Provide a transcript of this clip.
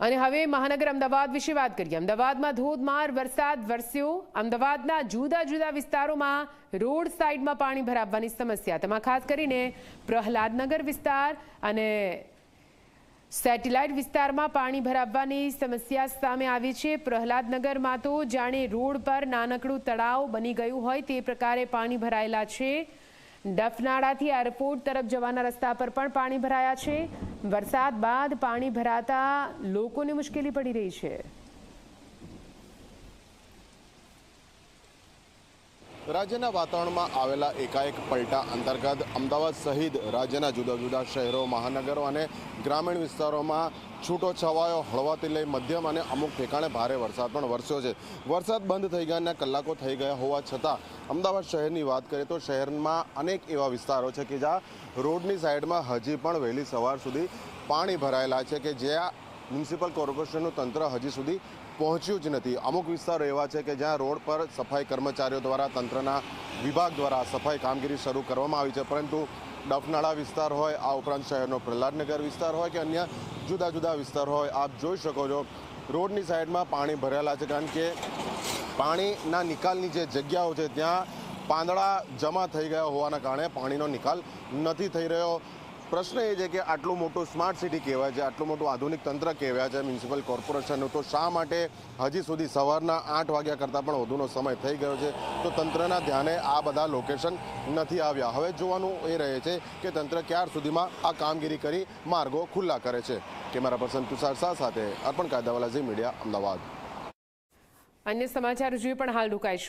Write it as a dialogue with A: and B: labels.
A: અને હવે મહાનગર અમદાવાદ વિશે વાત કરીએ. અમદાવાદમાં ધોધમાર વરસાદ વરસ્યો. અમદાવાદના જુદા જુદા વિસ્તારોમાં રોડ સાઈડમાં પાણી ભરાવવાની સમસ્યા. તેમાં ખાસ કરીને પ્રહલાદનગર વિસ્તાર અને સેટેલાઇટ વિસ્તારમાં પાણી ભરાવવાની સમસ્યા સામે આવી છે. પ્રહલાદનગરમાં તો જાણે રોડ પર નાનકડું તળાવ બની ગયું હોય તે પ્રકારે પાણી ભરાયેલા છે. ડફનાળાથી એરપોર્ટ તરફ જવાના રસ્તા પર પણ પાણી ભરાયા છે. વરસાદ બાદ પાણી ભરાતા લોકોને મુશ્કેલી પડી રહી છે.
B: રાજ્યના વાતાવરણમાં આવેલા એકાએક પલટા અંતર્ગત અમદાવાદ સહિત રાજ્યના જુદા જુદા શહેરો, મહાનગરો અને ગ્રામીણ વિસ્તારોમાં છૂટો છવાયો હળવાથી લઈ મધ્યમ અને અમુક ઠેકાણે ભારે વરસાદ પણ વરસ્યો છે. વરસાદ બંધ થઈ ગયાના કલાકો થઈ ગયા હોવા છતાં અમદાવાદ શહેરની વાત કરીએ તો શહેરમાં અનેક એવા વિસ્તારો છે કે જ્યાં રોડની સાઈડમાં હજી પણ વહેલી સવાર સુધી પાણી ભરાયેલા છે કે જ્યાં મ્યુનિસિપલ કોર્પોરેશનનું તંત્ર હજી સુધી પહોંચ્યું જ નથી. અમુક વિસ્તારો એવા છે કે જ્યાં રોડ પર સફાઈ કર્મચારીઓ દ્વારા તંત્રના વિભાગ દ્વારા સફાઈ કામગીરી શરૂ કરવામાં આવી છે. પરંતુ ડફનાળા વિસ્તાર હોય, આ ઉપરાંત શહેરનો પ્રહલાદનગર વિસ્તાર હોય કે અન્ય જુદા જુદા વિસ્તાર હોય, આપ જોઈ શકો છો રોડની સાઈડમાં પાણી ભરેલા છે. કારણ કે પાણીના નિકાલની જે જગ્યાઓ છે, ત્યાં પાંદડા જમા થઈ ગયા હોવાના કારણે પાણીનો નિકાલ નથી થઈ રહ્યો. પ્રશ્ન એ છે કે આટલું મોટું સ્માર્ટ સિટી કહેવાય છે, આટલું મોટું આધુનિક તંત્ર કહેવાય છે મ્યુનિસિપલ કોર્પોરેશનનું તો શા માટે હજી સુધી સવારના આઠ વાગ્યા કરતાં પણ વધુનો સમય થઈ ગયો છે? તો તંત્રના ધ્યાને આ બધા લોકેશન નથી આવ્યા. હવે જોવાનું એ રહે છે કે તંત્ર ક્યાર સુધીમાં આ કામગીરી કરી માર્ગો ખુલ્લા કરે છે. કેમેરા પર્સન તુષાર શાહ સાથે અર્પણ કાયદાવાલાજી મીડિયા, અમદાવાદ.
A: અન્ય સમાચાર જોઈએ પણ હાલ રોકાઈશું.